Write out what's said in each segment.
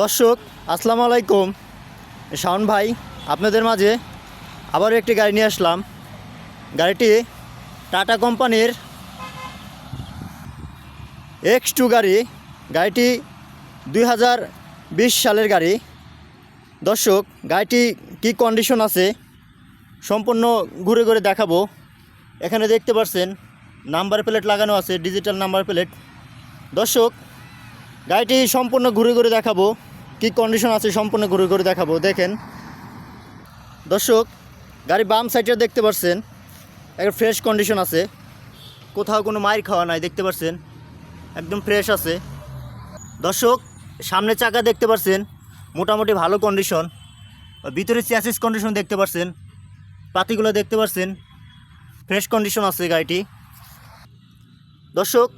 দর্শক, আসসালামু আলাইকুম। শাওন ভাই, আপনাদের মাঝে আবারও একটি গাড়ি নিয়ে আসলাম। গাড়িটি টাটা কোম্পানির এক্স টু গাড়ি। গাড়িটি দুই হাজার বিশ সালের গাড়ি। দর্শক, গাড়িটি কি কন্ডিশন আছে সম্পূর্ণ ঘুরে ঘুরে দেখাবো। এখানে দেখতে পাচ্ছেন নাম্বার প্লেট লাগানো আছে ডিজিটাল নাম্বার প্লেট দর্শক গাড়িটি সম্পূর্ণ ঘুরে ঘুরে দেখাবো। কি কন্ডিশন আছে সম্পূর্ণ ঘুরে ঘুরে দেখাবো, দেখেন। দর্শক, গাড়ি বাম সাইডে দেখতে পাচ্ছেন একটা ফ্রেশ কন্ডিশন আছে। কোথাও কোনো মাইর খাওয়া নাই, দেখতে পাচ্ছেন একদম ফ্রেশ আছে। দর্শক, সামনে চাকা দেখতে পাচ্ছেন মোটামুটি ভালো কন্ডিশন ভিতরে চ্যাসিস কন্ডিশন দেখতে পাচ্ছেন পাতিগুলো দেখতে পাচ্ছেন ফ্রেশ কন্ডিশন আছে গাড়িটি। দর্শক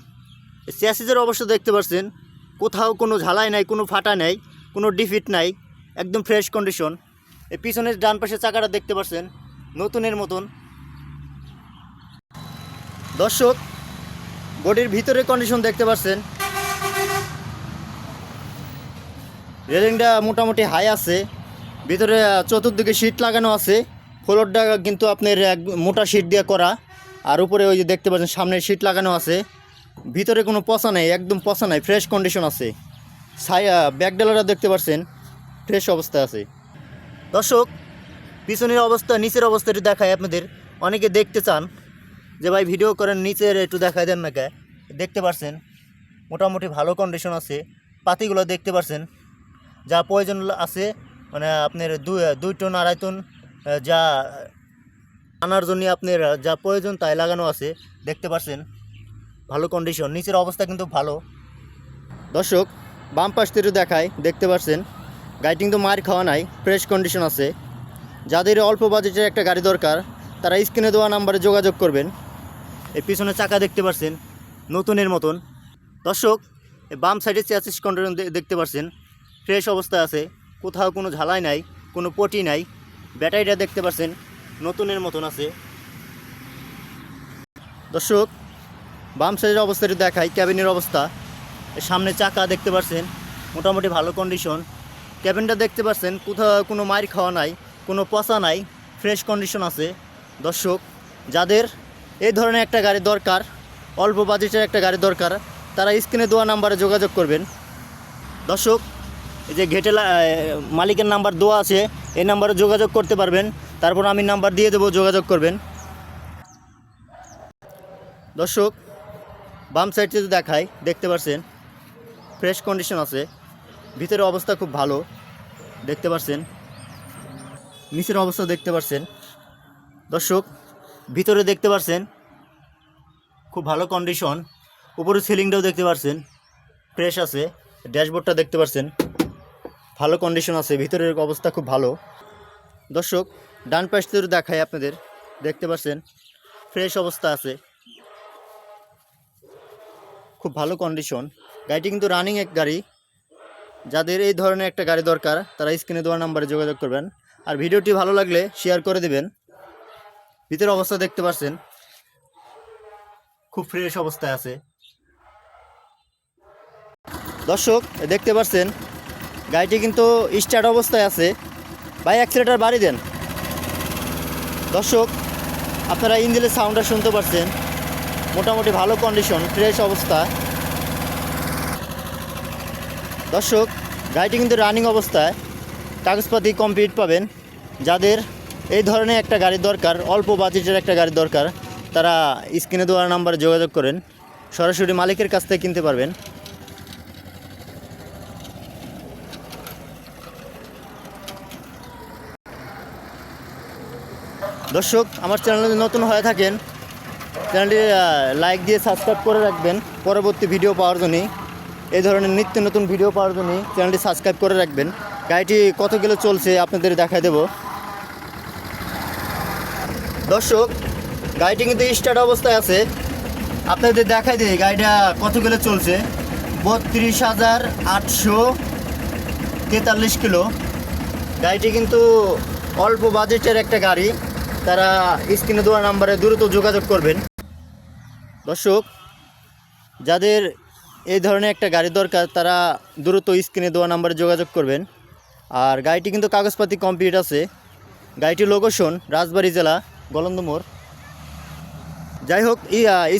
চ্যাসিসের অবস্থা দেখতে পাচ্ছেন কোথাও কোনো ঝালাই নাই, কোনো ফাটা নাই, কোনো ডিফিট নাই, একদম ফ্রেশ কন্ডিশন এই পিছনের ডান পাশে চাকাটা দেখতে পাচ্ছেন, নতুনের মতন। দর্শক, বডির ভিতরে কন্ডিশন দেখতে পাচ্ছেন। রেলিংটা মোটামুটি হাই আছে, ভিতরে চতুর্দিকে শীট লাগানো আছে। ফ্লোরটা কিন্তু আপনার এক মোটা শীট দিয়ে করা। আর উপরে ওই যে দেখতে পাচ্ছেন সামনে শীট লাগানো আছে। ভিতরে কোনো পচা নেই, একদম পচা নাই ফ্রেশ কন্ডিশন আছে। ছায়া ব্যাকডালারটা দেখতে পাচ্ছেন ফ্রেশ অবস্থা আছে। দর্শক, পিছনের অবস্থা, নিচের অবস্থা একটু দেখায় আপনাদের। অনেকে দেখতে চান যে, ভাই ভিডিও করেন, নিচের একটু দেখায় দেন না কে? দেখতে পাচ্ছেন মোটামুটি ভালো কন্ডিশন আছে। পাতিগুলো দেখতে পাচ্ছেন যা প্রয়োজন আছে মানে আপনার দুই দুই টন, আড়াই টন, যা আনার জন্য আপনার যা প্রয়োজন তাই লাগানো আছে, দেখতে পাচ্ছেন ভালো কন্ডিশন নিচের অবস্থা কিন্তু ভালো। দর্শক, বাম পাশ থেকে দেখায়, দেখতে পাচ্ছেন গাড়িটি কিন্তু মার খাওয়া নাই ফ্রেশ কন্ডিশন আছে। যাদের অল্প বাজেটের একটা গাড়ি দরকার, তারা স্ক্রিনে দেওয়া নাম্বারে যোগাযোগ করবেন। এই পিছনে চাকা দেখতে পাচ্ছেন, নতুনের মতন। দর্শক বাম সাইডে চেয়াচিস কন্ডিশন দেখতে পাচ্ছেন ফ্রেশ অবস্থায় আছে, কোথাও কোনো ঝালাই নাই, কোনো পটি নাই। ব্যাটারিটা দেখতে পাচ্ছেন, নতুনের মতন আছে। দর্শক বাম সাইডের অবস্থাটি দেখাই, ক্যাবিনের অবস্থা। সামনে চাকা দেখতে পাচ্ছেন মোটামুটি ভালো কন্ডিশন ক্যাবিনটা দেখতে পাচ্ছেন কোথাও কোনো মার খাওয়া নাই, কোনো পচা নাই ফ্রেশ কন্ডিশন আছে। দর্শক, যাদের এই ধরনের একটা গাড়ি দরকার, অল্প বাজেটের একটা গাড়ি দরকার, তারা স্ক্রিনে দেওয়া নাম্বারে যোগাযোগ করবেন। দর্শক, এই যে ঘেটে মালিকের নাম্বার দেওয়া আছে, এই নাম্বারে যোগাযোগ করতে পারবেন। তারপর আমি নাম্বার দিয়ে দেবো, যোগাযোগ করবেন। দর্শক বাম সাইড যদি দেখাই, দেখতে পাচ্ছেন ফ্রেশ কন্ডিশন আছে। ভিতরে অবস্থা খুব ভালো, দেখতে পাচ্ছেন নিচের অবস্থা দেখতে পাচ্ছেন দর্শক, ভিতরে দেখতে পাচ্ছেন খুব ভালো কন্ডিশন উপরে সিলিংটাও দেখতে পাচ্ছেন ফ্রেশ আছে। ড্যাশবোর্ডটা দেখতে পাচ্ছেন ভালো কন্ডিশন আছে। ভিতরের অবস্থা খুব ভালো। দর্শক, ডান পাশ দেখায় আপনাদের, দেখতে পাচ্ছেন ফ্রেশ অবস্থা আছে। খুব ভালো কন্ডিশন গাড়িটি কিন্তু রানিং এক গাড়ি। যাদের এই ধরনের একটা গাড়ি দরকার, তারা স্ক্রিনে দেওয়ার নাম্বারে যোগাযোগ করবেন। আর ভিডিওটি ভালো লাগলে শেয়ার করে দেবেন। ভিতরের অবস্থা দেখতে পাচ্ছেন। খুব ফ্রেশ অবস্থায় আছে। দর্শক, দেখতে পাচ্ছেন, গাড়িটি কিন্তু স্টার্ট অবস্থায় আছে। ভাই অ্যাক্সিলেটার বাড়ি দেন। দর্শক, আপনারা ইঞ্জিনের সাউন্ডটা শুনতে পাচ্ছেন। মোটামুটি ভালো কন্ডিশন ফ্রেশ অবস্থা। দর্শক, গাড়িটি কিন্তু রানিং অবস্থায়। কাগজপাতি কমপ্লিট পাবেন। যাদের এই ধরনের একটা গাড়ি দরকার, অল্প বাজেটের একটা গাড়ি দরকার, তারা স্ক্রিনে দেওয়ার নাম্বারে যোগাযোগ করেন। সরাসরি মালিকের কাছ থেকে কিনতে পারবেন। দর্শক, আমার চ্যানেল নতুন হয়ে থাকেন চ্যানেলটি লাইক দিয়ে সাবস্ক্রাইব করে রাখবেন। পরবর্তী ভিডিও পাওয়ার জন্যই। এই ধরনের নিত্য নতুন ভিডিও পাওয়ার জন্যই চ্যানেলটি সাবস্ক্রাইব করে রাখবেন। গাড়িটি কত কিলো চলছে আপনাদের দেখায় দেব। দর্শক, গাড়িটি কিন্তু স্টার্ট অবস্থায় আছে। আপনাদের দেখাই দিই, গাড়িটা কত কিলো চলছে? বত্রিশ হাজার আটশো তেতাল্লিশ কিলো। গাড়িটি কিন্তু অল্প বাজেটের একটা গাড়ি। তারা স্ক্রিনে দেওয়া নাম্বারে দ্রুত যোগাযোগ করবেন। দর্শক যাদের এই ধরনের একটা গাড়ি দরকার তারা দ্রুত স্ক্রিনে দেওয়া নাম্বারে যোগাযোগ করবেন। আর গাড়িটি কিন্তু কাগজপাতি কমপ্লিট আছে। গাড়িটির লোকেশন রাজবাড়ী জেলা গলন্দমোড় যাই হোক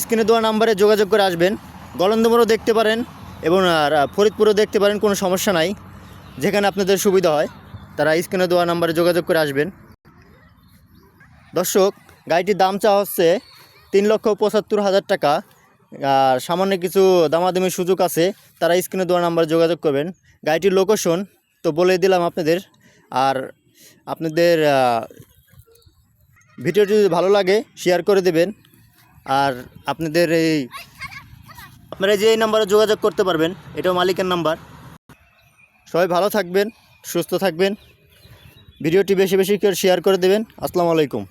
স্ক্রিনে দেওয়া নাম্বারে যোগাযোগ করে আসবেন। গলন্দমোড়ও দেখতে পারেন এবং আর, ফরিদপুরও দেখতে পারেন কোনো সমস্যা নাই। যেখানে আপনাদের সুবিধা হয় তারা স্ক্রিনে দেওয়া নাম্বারে যোগাযোগ করে আসবেন। দর্শক গাড়িটির দাম চাওয়া হচ্ছে তিন লক্ষ পঁচাত্তর হাজার টাকা। আর সামান্য কিছু দামাদামি সুযোগ আছে, তারা স্ক্রিনে দেওয়া নাম্বারে যোগাযোগ করবেন। গাড়িটির লোকেশন তো বলে দিলাম আপনাদের। আর আপনাদের ভিডিওটি যদি ভালো লাগে শেয়ার করে দেবেন। আর আপনাদের এই, আপনারা যে এই নাম্বারে যোগাযোগ করতে পারবেন, এটাও মালিকের নাম্বার। সবাই ভালো থাকবেন, সুস্থ থাকবেন। ভিডিওটি বেশি বেশি করে শেয়ার করে দেবেন। আসসালামু আলাইকুম।